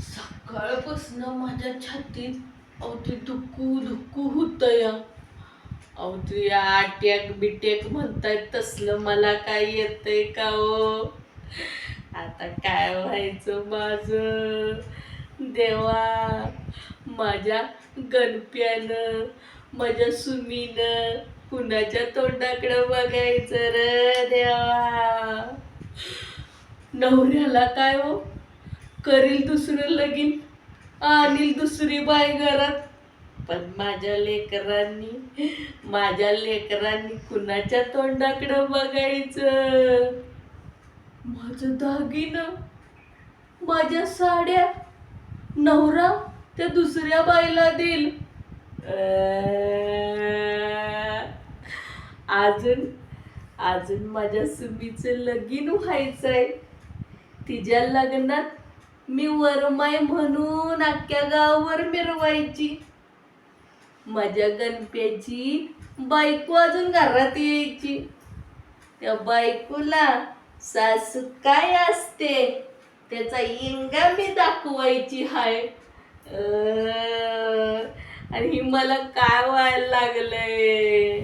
सकाळपासून माझ्या छातीत अहो धुकू धुकू धुक्कू होत या अहो आट्याक बिट्याक म्हणतायत तसलं मला काय येतंय का हो आता काय व्हायचं माझं? देवा माझ्या गणप्यानं माझ्या सुमीनं कुणाच्या तोंडाकडं बघायचं र देवा? नवऱ्याला काय हो करील दुसरं लगीन आणील दुसरी बाई घरात. पण माझ्या लेकरांनी माझ्या लेकरांनी कुणाच्या तोंडाकडं बघायचं? माझं दागिनं माझ्या साड्या नवरा त्या दुसऱ्या बाईला देईल. अजून अजून माझ्या सुमीचं लगीन व्हायचंय. तिच्या लग्नात मी वरमाय म्हणून अख्ख्या गावावर मिरवायची. माझ्या गणप्याची बायको अजून घरात यायची. त्या बायकोला सासू काय असते? त्याचा इंगा मी दाखवायची हाय. आणि मला काय व्हायला लागलंय?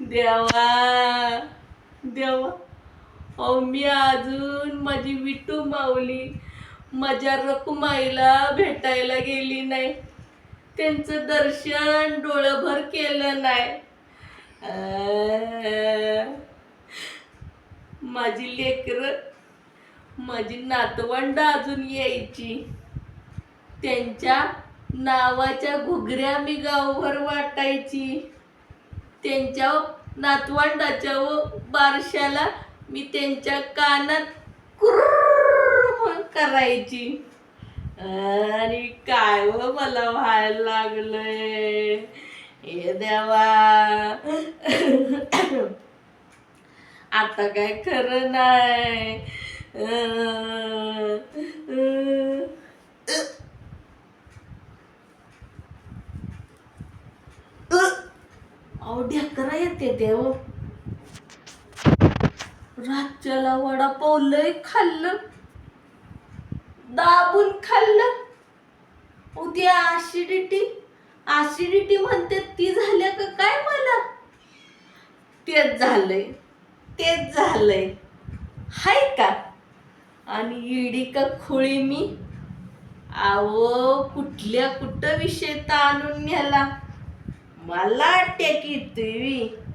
देवा देवा. मी अजून माझी विटू माऊली माझ्या रकुमाईला भेटायला गेली नाही. त्यांचं दर्शन डोळंभर केलं नाही. माझी लेकरं माझी नातवंड अजून यायची. त्यांच्या नावाच्या घुगऱ्या मी गावभर वाटायची. त्यांच्या नातवंडाच्या व बारशाला मी त्यांच्या कानात कुर्र करायची. आणि काय व मला व्हायला लागलंय. हे देवा. आता काय खरं नाही. अं, करा अहो येते देव. रातच्याला वडापाव लय खाल्लं. दाबून खाल्लं. उद्या ऍसिडिटी ऍसिडिटी म्हणते ती झाल्या का काय मला? तेच झालंय. तेच झालंय. हाय का? आणि इडी का खोळी मी? आवो कुठल्या कुठं विषय आणून नेला? मला टेकी तुम्ही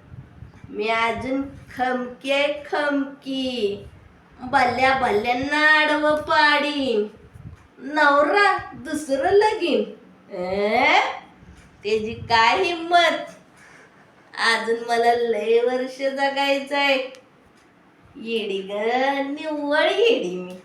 मी अजून खमके खमकी. भल्या भल्यांना नाडव पाडीन. नवरा दुसरं लगीन. त्याची काय हिंमत? अजून मला लय वर्ष जगायचंय. येडी ग निव्वळ येडी मी.